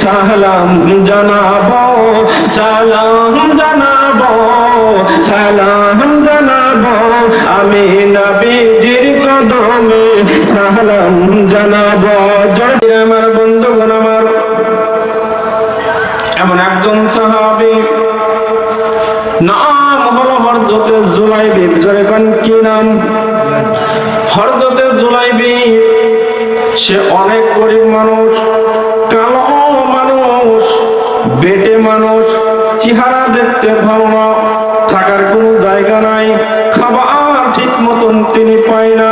সালাম জানাব সালাম জানাব সালাম জানাব। আমি নবীজির কদমে সালাম জানাব। জয় আমার বন্ধুগণ আমার এমন একজন সাহাবী, নাম হলো হরজতে জুলাইবি জোরে কি নাম? চেহারা দেখতে না থাকার কোনো জায়গা নাই, খাবার ঠিক মতন তিনি পায় না।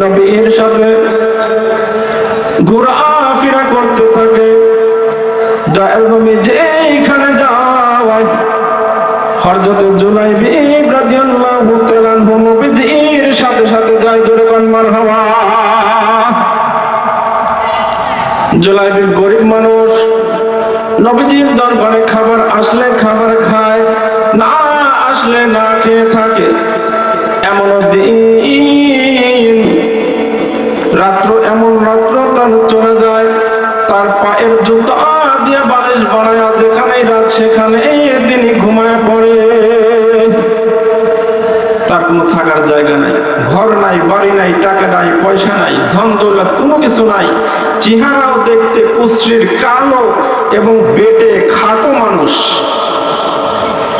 নবীর সাথে ঘোরাফেরা করতে থাকে। দয়াল নবী জুলাইবি গরিব মানুষ, নবীজির দরবারে খাবার আসলে খাবার খায়, না আসলে না খেয়ে থাকে। এমন দিন, রাত্র এমন রাত্র তার চলে যায়, তার পায়ের জুতা দিয়ে বালিশ বানায় যেখানেই রাত সেখানে তিনি ঘুমায় পড়ে। তার কোনো থাকার জায়গা নাই, ঘর নাই, বাড়ি নাই, টাকা নাই, পয়সা নাই, ধন দৌলত কোনো কিছু নাই। চেহারাও দেখতে কুশ্রীর, কালো এবং বেটে, খাটো মানুষ।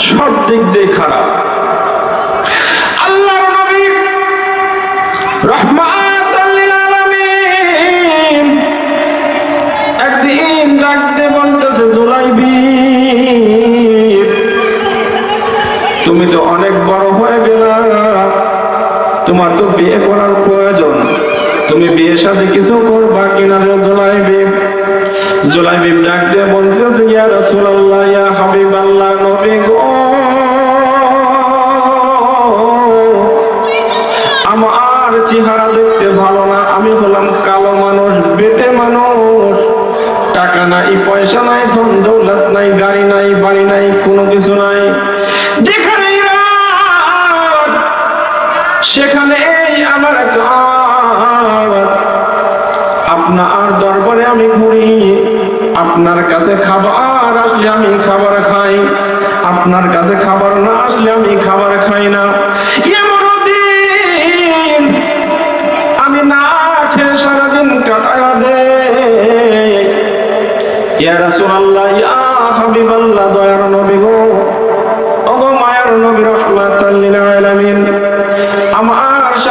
সব দিক দিয়ে খারাপ। আল্লাহ নবী সাথে কিছু করবা কিনা জোলাই বিপ জোলাই বিপ ডাক দিয়ে বলতেছে ইয়া রাসূলুল্লাহ কাছে খাবার আসলে আমি খাবার খাই। আপনার কাছে খাবার না আসলে আমি খাবার খাই না। আমি না খেয়ে সারাদিন দে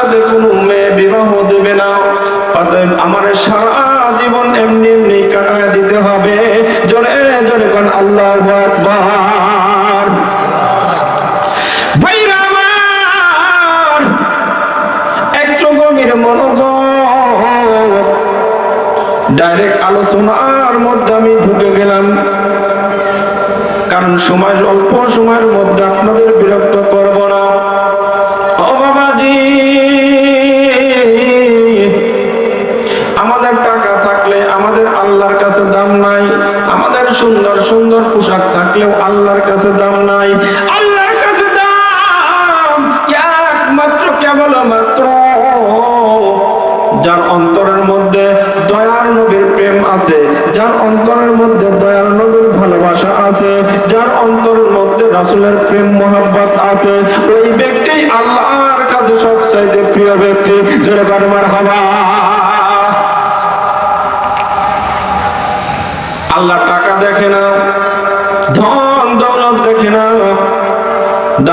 আমার বিবাহ দেবে না। আমার সারা জীবন এমনি এমনি কাটায় দিতে হবে। ডাইরেক্ট আলোচনার মধ্যে আমি ঢুকে গেলাম। কারণ সময় অল্প সময়ের মধ্যে আপনাদের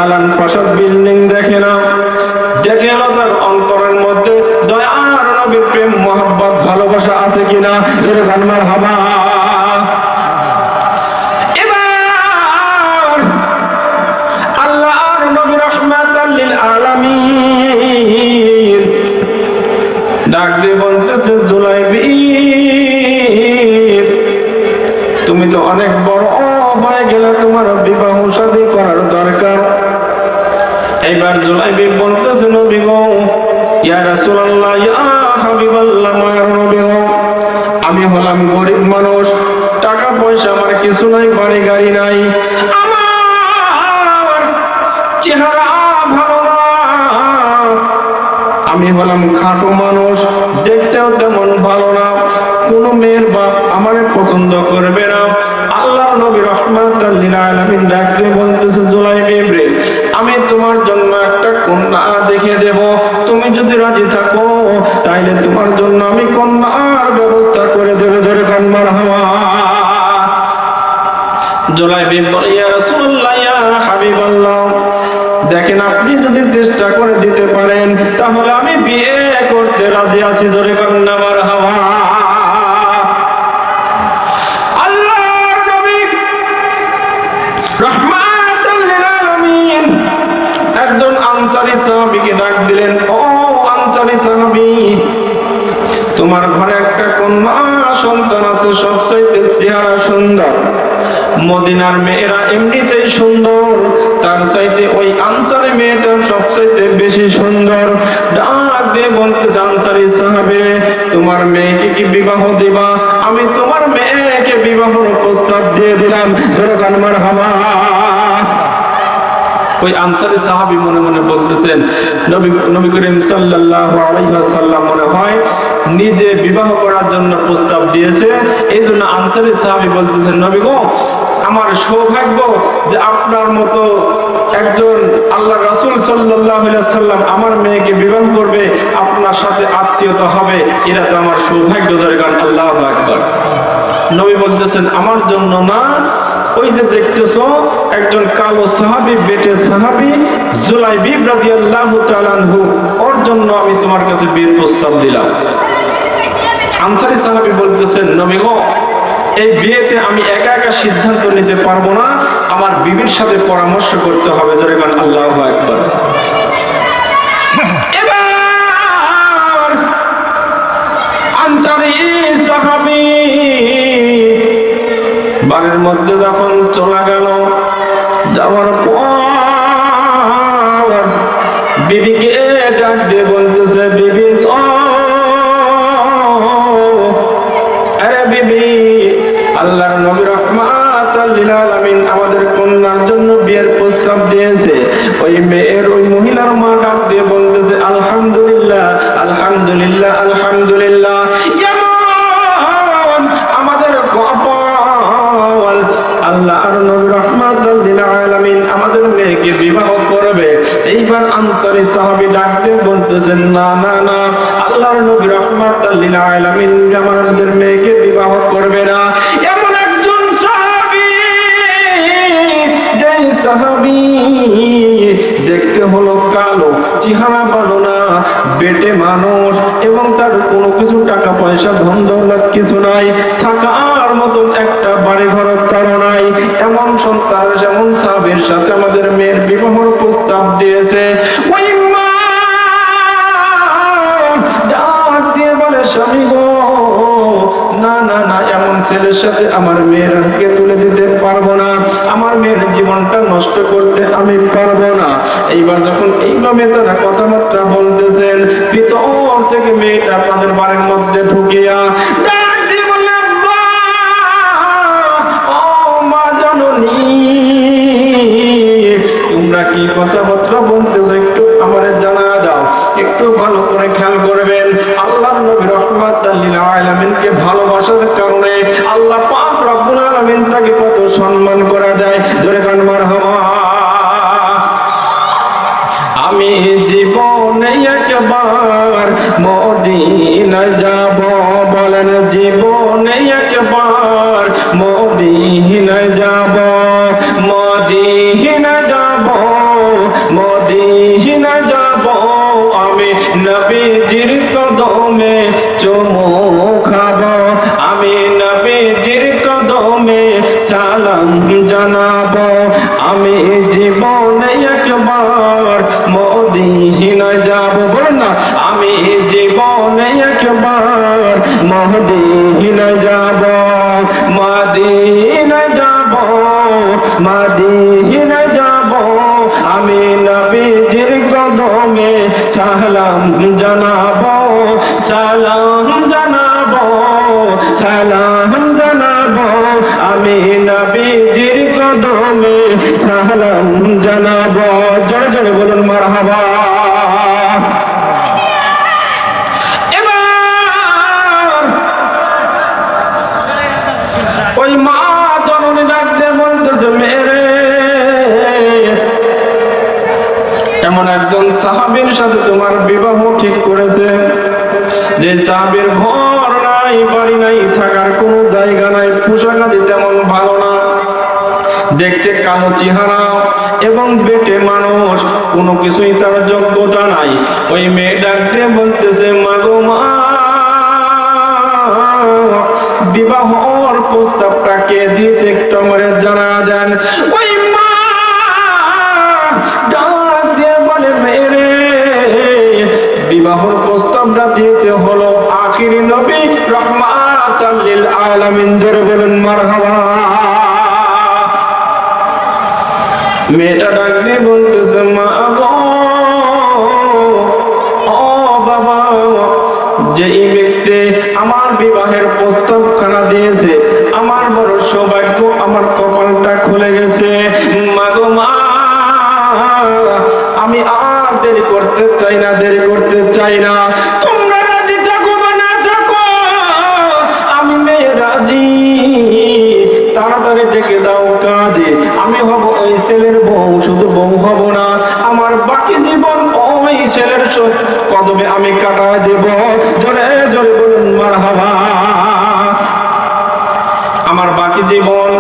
দালান প্রাসাদ বিল্ডিং দেখে না দেখে না তার অন্তরের মধ্যে দয়ার নবীর প্রেম, মোহাব্বত, ভালোবাসা আছে কিনা? যেরকম গানমার হবা। এইবার জুলাইবি বলতেছে নবী গো ইয়া রাসূলুল্লাহ, ইয়া হাবিবাল্লাহ মায়ের নবী গো আমি হলাম গরিব মানুষ, টাকা পয়সা আমার কিছু নাই, বাড়ি গাড়ি নাই, আমার চেহারা ভালো না। আমি হলাম খাটো মানুষ, দেখতেও তেমন ভালো না, কোন মেয়ের বাপ আমারে পছন্দ করবে জুলাইবিব বলে, ইয়া দেখেন আপনি যদি চেষ্টা করে দিতে পারেন, তাহলে আমি বিয়ে করতে রাজি আছি, জোরে কন্যা মার হাওয়া আল্লাহর নবী রহমাতুল একজন আনসারী সাহাবীকে ডাক দিলেন, ও আনসারী সাহাবী, তোমার ঘরে একটা কন্যা সন্তান আছে, সবচাইতে চেহারা সুন্দর। মদিনার মেয়েরা এমনিতেই সুন্দর, তার চাইতে ওই আনসারি মেয়েটা সবচাইতে বেশি সুন্দর। ডাক দিয়ে বলতে আনসারি সাহাবে, তোমার মেয়েকে কি বিবাহ দিবা? আমি তোমার মেয়েকে বিবাহ প্রস্তাব দিয়ে দিলাম। ধরো কানমার হাওয়া ওই আনসারি সাহাবী মনে মনে বলতেছেন, নবী নবী করিম সাল্লাল্লাহু আলাইহি ওয়াসাল্লাম মনে হয় নিজে বিবাহ করার জন্য প্রস্তাব দিয়েছে। এই জন্য আনসারি সাহাবী বলতেছেন, নবী গো, আমার সৌভাগ্য যে আপনার মতো একজন আল্লাহ রাসূল সাল্লাল্লাহু আলাইহি সাল্লাম আমার মেয়েকে বিবাহ করবে, আপনার সাথে আত্মীয়তা হবে, এটা তো আমার সৌভাগ্য দরকার, আল্লাহু আকবার। নবী বলতেছেন, আমার জন্য না ওই যে দেখতেছো, একজন কালো সাহাবী, বেটে সাহাবী, জুলাইবি রাদিয়াল্লাহু তাআলা আনহু, ওর জন্য আমি তোমার কাছে বিয়ের প্রস্তাব দিলাম। আনসারী সাহাবী বলতেছেন নবী এই বিয়েতে আমি একা একা সিদ্ধান্ত নিতে পারব না, আমার বিবির সাথে পরামর্শ করতে হবে। জোরে গান আল্লাহু আকবার। এবার আনসারী সাহাবী বাড়ির মধ্যে যখন চলে গেল নবী আলামিন আমাদের মেয়েকে বিবাহ করবে না। এমন একজন সাহাবী সাহাবী দেখতে হলো কালো, চেহারা ভালো না, বেটে মানুষ, এবং তার কোনো কিছু টাকা পয়সা, ধন দৌলত কিছু নাই, থাকার মতন একটা বাড়ি ঘর নাই। এমন সন্তান, যেমন সাবের সাথে আমাদের মেয়ের বিবাহর প্রস্তাব দিয়েছে। ছেলের সাথে আমার মেয়ের হাতকে তুলে দিতে পারব না। আমার মেয়ের জীবনটা নষ্ট করতে আমি পারব না। এইবার যখন এইভাবে তারা কথাবার্তা বলতেছেন মদিনা জানাব, জোরে জোরে বলুন মারহাবা। এবার ওই মা জননী ডাকতে বলতেছে, মেরে। এমন একজন সাহাবীর সাথে তোমার বিবাহ ঠিক করেছে, যে সাহাবীর ঘর নাই, বাড়ি নাই, থাকার কোনো জায়গা নাই, পোশাক আদি তেমন ভালো না। দেখতে কালো চেহারা এবং বেটে মানুষ কোনো কিছুই তার যোগ্যতা নাই। ওই মেয়ে ডাকতে বলতেছে মাগো মা বিবাহর প্রস্তাবটা কে দিয়েছে একটু আমার জানা দেন মেয়েটা ডাক বলতেছে, মা ও বাবা, যে এই ব্যক্তি আমার বিবাহের প্রস্তাব খানা দিয়েছে, আমার বড় সৌভাগ্য আমার কপালটা খুলে গেছে। মা গো, মা, আমি আর দেরি করতে চাই না, দেরি করতে চাই না। রাজি থাকো বা আমি মেয়ে রাজি। তাড়াতাড়ি ডেকে দাও কাজে, আমি হব ওই ছেলের জীবন।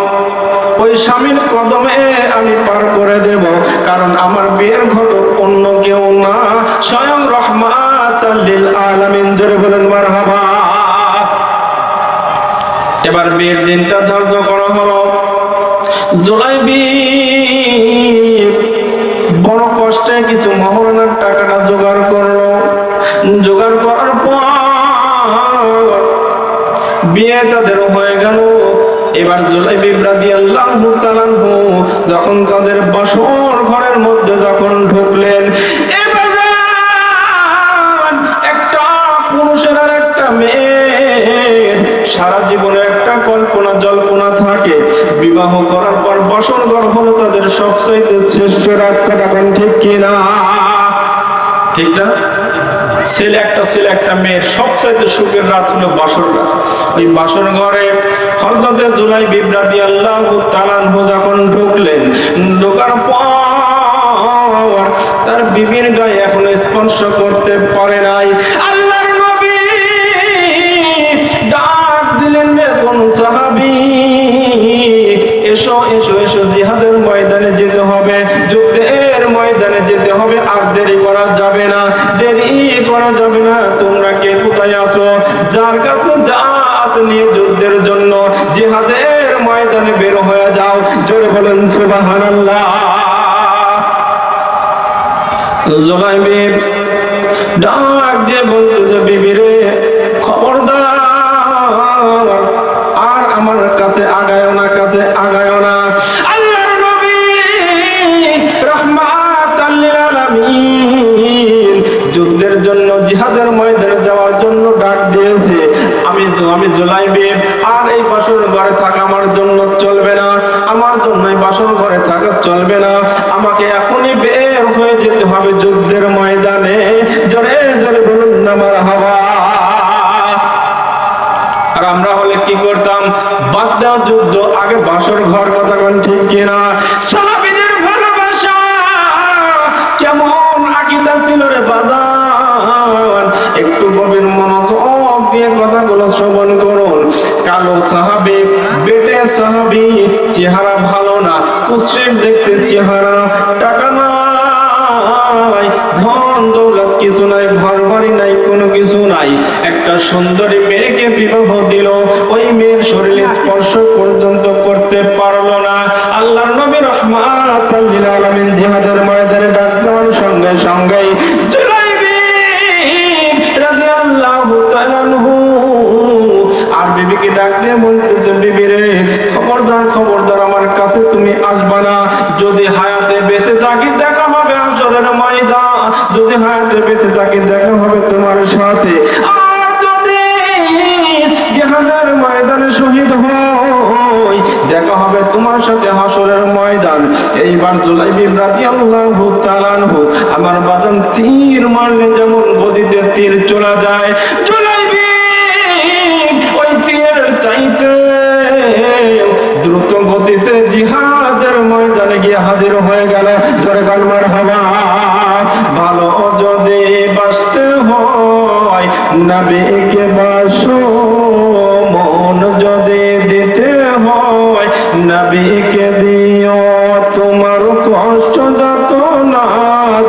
ওই স্বামীর কদমে আমি পার করে দেব, কারণ আমার বিয়ের ঘটক অন্য কেউ না। স্বয়ং রহমাত আলামিন, জোরে বলেন মার এবার বিয়ের দিনটা ধার্য করা হলো। জুলাইবি বড় কষ্টে কিছু মহরণের টাকাটা জোগাড় করল। জোগাড় করার পর বিয়ে তাদের হয়ে গেল। এবার জুলাই বিব্রাদি আল্লাহ যখন তাদের বাসর ঘরের মধ্যে যখন ঢুকলেন একটা পুরুষের আর একটা মেয়ের। সারা জীবনে একটা কল্পনা, জল্পনা থাকে। বিবাহ করার পর বাসর ঘর হলো তাদের সবচাইতে শ্রেষ্ঠ রাত। কাটাবেন ঠিক কিনা? ঠিক না? ছেলে একটা ছেলে একটা মেয়ের সবচাইতে সুখের রাত হলো বাসর ওই বাসর ঘরে হজরতে জুলাই বিব্রাদি আল্লাহ তালানহু যখন ঢুকলেন, ঢোকার পর তার বিবির গায়ে এখন স্পর্শ করতে পারে নাই। যার কাছে যা আছে নিয়ে যুদ্ধের জন্য জিহাদের ময়দানে বের হয়ে যাও। জোরে বলেন, সুবহানাল্লাহ। জোলাইবি ডাক দিয়ে বলতেছে, বিবি রে জিহাদের ময়দানে যাওয়ার জন্য ডাক দিয়েছে। আমি আমি জুলাইবি আর এই বাসর ঘরে থাকা আমার জন্য চলবে না। আমার জন্য এই বাসর ঘরে থাকা চলবে না। আমাকে এখনই বের হয়ে যেতে হবে যুদ্ধের ময়দানে। জোরে জোরে বলুন না মার হাওয়া। আর আমরা হলে কি করতাম? বাদ দেওয়া যুদ্ধ, আগে বাসর ঘর কথা ঠিক কিনা? চেহারা ভালো না কুশ্রিম দেখতে চেহারা টাকা নাই, ধন দৌলত কিছু নাই ঘর বাড়ি নাই, কোনো কিছু নাই। একটা সুন্দরী মেয়েকে বিবাহ দিল, ওই মেয়ের শরীরে স্পর্শ পর্যন্ত করতে পারল না। আল্লাহর নবী রহমাত আলামিন জিহাদের ময়দানে দেওয়ার সঙ্গে যদি হায়াতে বেঁচে থাকি, দেখা হবে তোমার সাথে। ময়দানে শহীদ হই, দেখা হবে তোমার সাথে হাসরের ময়দান। এইবার জুলাই আল্লাহ আমার বাজান তীর মারলে যেমন গদিতে তীর চলে যায়। জুলাই ওই তীর চাইতে দ্রুত গতিতে জিহাদের ময়দানে গিয়ে হাজির হয়ে গেল, জোরে কালমার হবা নবীকে বাসো, মন যদি দিতে হয়, নবীকে দিও। তোমার কষ্ট যত না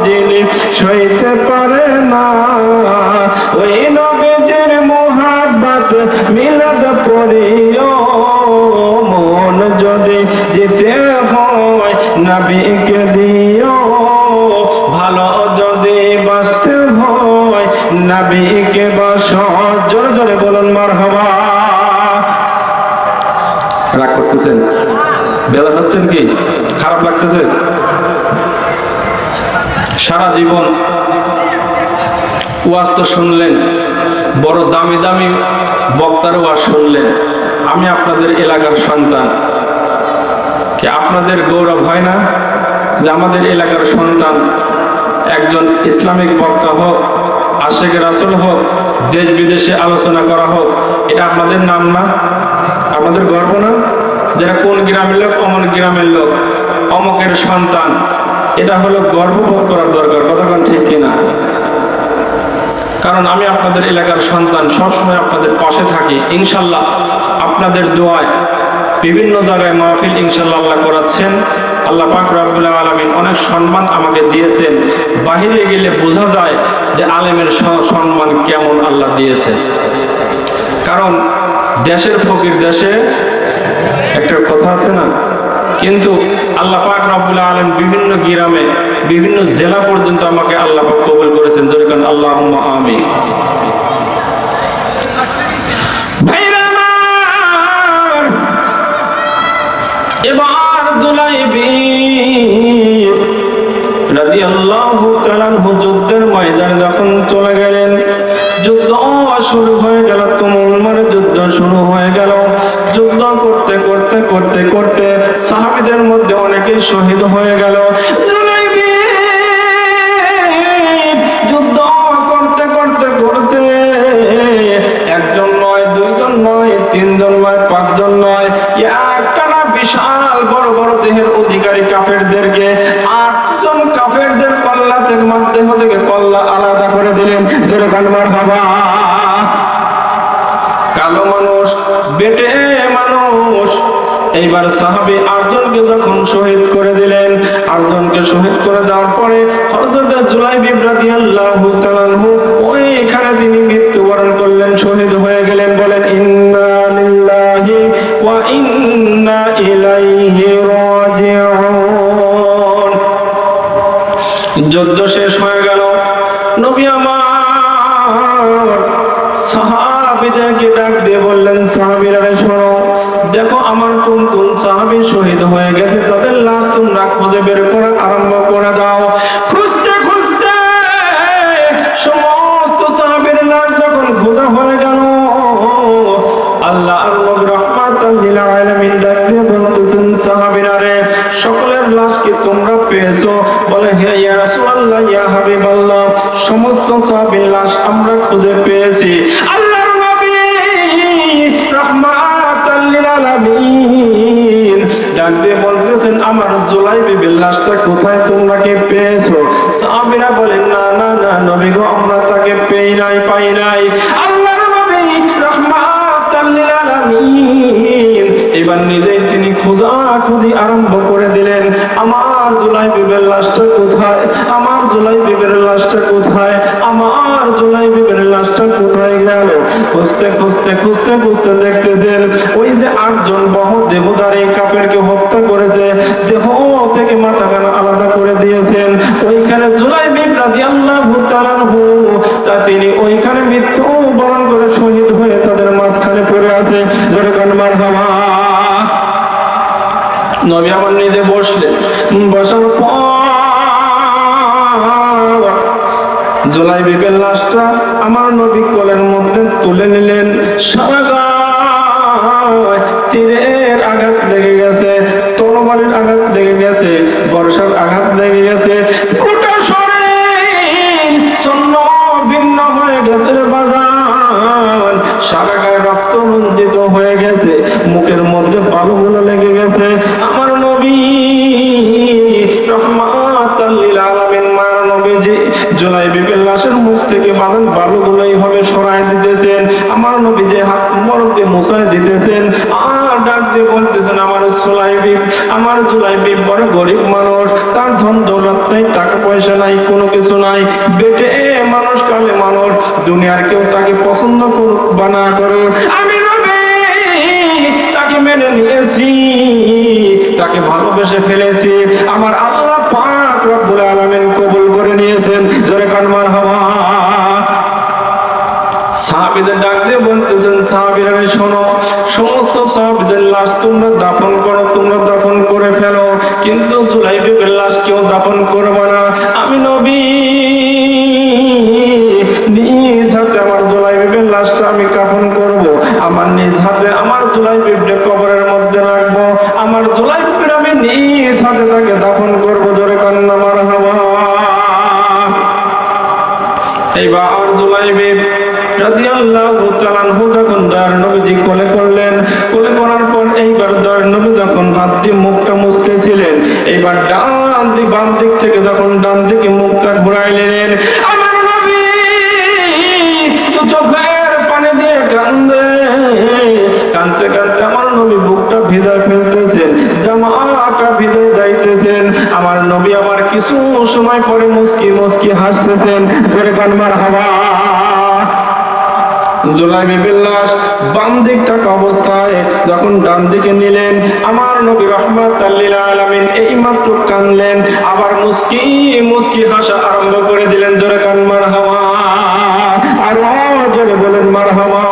যিনি সইতে পারে না। ওই নবীদের মোহাব্বত মিলাদ পড়িও, মন যদি যেতে হয়, নবীকে দিও। নবীকে বাস, জোরে জোরে বলুন মার হবা রাগ করতেছেন? বেদার হচ্ছেন কি? খারাপ লাগতেছে? সারা জীবন ওয়াজ তো শুনলেন, বড় দামি দামি বক্তার ওয়াজ শুনলেন। আমি আপনাদের এলাকার সন্তান। কি আপনাদের গৌরব হয় না যে আমাদের এলাকার সন্তান একজন ইসলামিক বক্তা হোক আশেখ রাসুল হোক, দেশ বিদেশে আলোচনা করা হোক, এটা আপনাদের নাম না। আমাদের গর্ব না? যারা কোন গ্রামের লোক, অমন গ্রামের লোক, অমকের সন্তান, এটা হলো গর্ববোধ করার দরকার কতক্ষণ ঠিক কিনা? কারণ আমি আপনাদের এলাকার সন্তান, সবসময় আপনাদের পাশে থাকি। ইনশাল্লাহ আপনাদের দোয়ায় বিভিন্ন জায়গায় মাহফিল ইনশাল্লাহ আল্লাহ করাচ্ছেন। আল্লাহ পাক রাব্বুল আলামিন অনেক সম্মান আমাকে দিয়েছেন। বাহিরে গেলে বোঝা যায় যে আলেমের সম্মান কেমন আল্লাহ দিয়েছেন কারণ দেশের ফকির দেশে একটা কথা আছে না? কিন্তু আল্লাহ পাক রব্বুল আলম বিভিন্ন গ্রামে, বিভিন্ন জেলা পর্যন্ত আমাকে আল্লাহ পাক কবুল করেছেন। যেরকম আল্লাহ আমি এবার জুলাইবি রাদিয়াল্লাহু যুদ্ধের ময়দানে যখন চলে গেলেন, যুদ্ধ শুরু হয়ে গেল, তুমুল যুদ্ধ শুরু হয়ে গেল। যুদ্ধ করতে করতে করতে করতে সাহাবীদের মধ্যে অনেকে শহীদ হয়ে গেল। বাবা। কালো মানুষ, বেটে মানুষ। এইবার সাহাবে আটজনকে যখন শহীদ করে দিলেন, আটজনকে শহীদ করে দেওয়ার পরে হযরত জুলাইব রাদিয়াল্লাহু আল্লাহ ওইখানে তিনি মৃত্যুবরণ করলেন, শহীদ হয়ে গেলেন, বলেন, ইন্না খুঁজে পেয়েছি। আল্লাহর নবী রহমাতাল লিল আলামিন। বলতেছেন আমার জুলাই বিবির লাশটা কোথায়? গেল খুঁজতে খুঁজতে খুঁজতে খুঁজতে দেখতেছেন, ওই যে আটজন বহ দেবদার এই কাপেরকে হত্যা করেছে, দেহ থেকে মাথা কান আলাদা করে দিয়েছেন। ওইখানে জুলাই বিপ্রাদি আল্লাহ তা তিনি ওইখানে মৃত্যু বরণ করে শহীদ হয়ে তাদের মাঝখানে পড়ে আছে জোরে কানমার হাওয়া নবী আমার নিজে বসলেন। বসার পর জোলাই বিবের লাশটা আমার নবী তুলে নিলেন সারা দুনিয়ার কেউ তাকে পছন্দ করুক বা না করুক আমি তাকে মেনে নিয়েছি, তাকে ভালোবেসে ফেলেছি। আমার দিয়ে মুখটা মুছতেছিলেন। এইবার ডান দিক, বাম দিক থেকে যখন ডান দিকে মুখটা ঘুরাইলেন, আমার নবী তো চোখের পানি দিয়ে কান্দে। কানতে কানতে আমার নবী বুকটা ভিজা ফেলতেছেন, জামাটা ভিজে যাইতেছেন। আমার নবী আবার কিছু সময় পরে মুস্কি মুস্কি হাসতেছেন, জোরে কানবার হাওয়া। জোলাইবির লাশ বাম দিক থাকা অবস্থায়। যখন ডান দিকে নিলেন, আমার নবী রহমত আলামিন এই মাত্র কানলেন, আবার মুস্কি মুস্কি হাসা আরম্ভ করে দিলেন, জোরে কান মার হাওয়া আর জোরে বলেন মার হাওয়া